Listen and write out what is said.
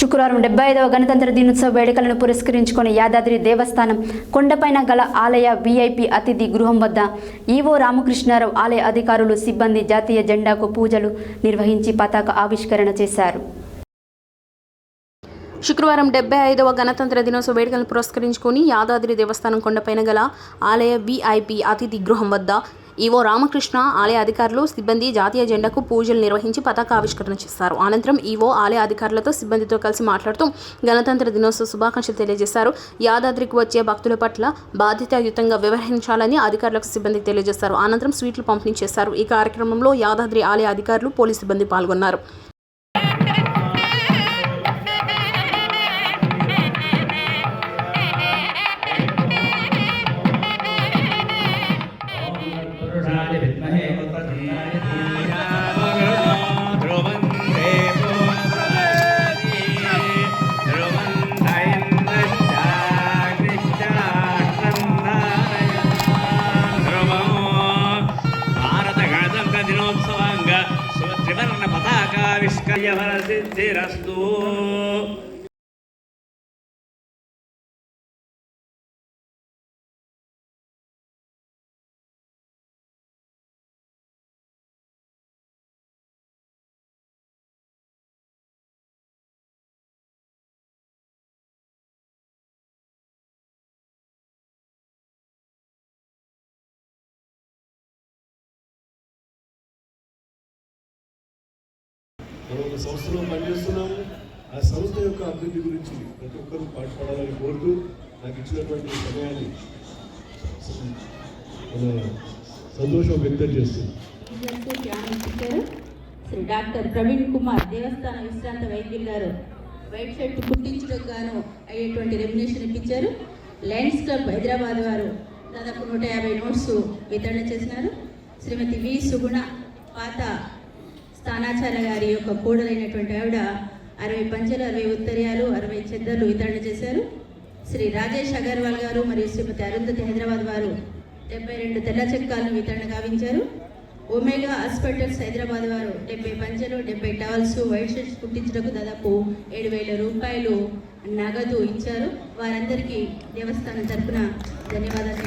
శుక్రవారం డెబ్బై ఐదవ గణతంత్ర దినోత్సవ వేడుకలను పురస్కరించుకుని యాదాద్రి దేవస్థానం కొండపైన గల ఆలయ విఐపి అతిథి గృహం వద్ద ఈవో రామకృష్ణారావు ఆలయ అధికారులు సిబ్బంది జాతీయ జెండాకు పూజలు నిర్వహించి పతాక ఆవిష్కరణ చేశారు. శుక్రవారం డెబ్బై ఐదవ గణతంత్ర దినోత్సవ వేడుకలను పురస్కరించుకుని యాదాద్రి దేవస్థానం కొండపైన గల ఆలయ విఐపి అతిథి గృహం వద్ద ఈవో రామకృష్ణ ఆలయ అధికారులు సిబ్బంది జాతీయ జెండాకు పూజలు నిర్వహించి పతాకావిష్కరణ చేస్తారు అనంతరం ఈవో ఆలయ అధికారులతో సిబ్బందితో కలిసి మాట్లాడుతూ గణతంత్ర దినోత్సవ శుభాకాంక్షలు తెలియజేశారు. యాదాద్రికి వచ్చే భక్తుల పట్ల బాధ్యతాయుతంగా వ్యవహరించాలని అధికారులకు సిబ్బంది తెలియజేశారు. అనంతరం స్వీట్లు పంపిణీ చేశారు. ఈ కార్యక్రమంలో యాదాద్రి ఆలయ అధికారులు పోలీసు సిబ్బంది పాల్గొన్నారు. త్రివర్ణ పతాకావిష్కర్యవరసిద్ధిరస్తు మనం ఒక సంస్థలో పనిచేస్తున్నాము. ఆ సంస్థ యొక్క అభివృద్ధి గురించి ప్రతి ఒక్కరూ పాటుపడాలని కోరుతూ నాకు ఇచ్చినటువంటి సమయాన్ని సంతోషం వ్యక్తం చేస్తున్నాను. శ్రీ డాక్టర్ ప్రవీణ్ కుమార్ దేవస్థాన విశ్రాంత వైద్యులు గారు వైట్ షర్ట్ కుట్టించడం గాను అయ్యేటువంటి రెమ్యునేషన్ ఇప్పించారు. లయన్స్ క్లబ్ హైదరాబాద్ వారు దాదాపు నూట యాభై నోట్స్ వితరణ చేసినారు. శ్రీమతి వి సుగుణ పాత స్థానాచార్య గారి యొక్క కోడలైనటువంటి ఆవిడ అరవై పంచలు అరవై ఉత్తర్యాలు అరవై చెద్దర్లు వితరణ చేశారు. శ్రీ రాజేష్ అగర్వాల్ గారు మరియు శ్రీమతి అరుంధతి హైదరాబాద్ వారు డెబ్బై రెండు తెల్ల చెక్కాలను వితరణ గావించారు. ఒమేగా హాస్పిటల్స్ హైదరాబాద్ వారు డెబ్బై పంచలు డెబ్బై టవల్స్ వైట్ షర్ట్స్ కుట్టించడానికి దాదాపు ఏడు వేల రూపాయలు నగదు ఇచ్చారు. వారందరికీ దేవస్థానం తరఫున ధన్యవాదాలు.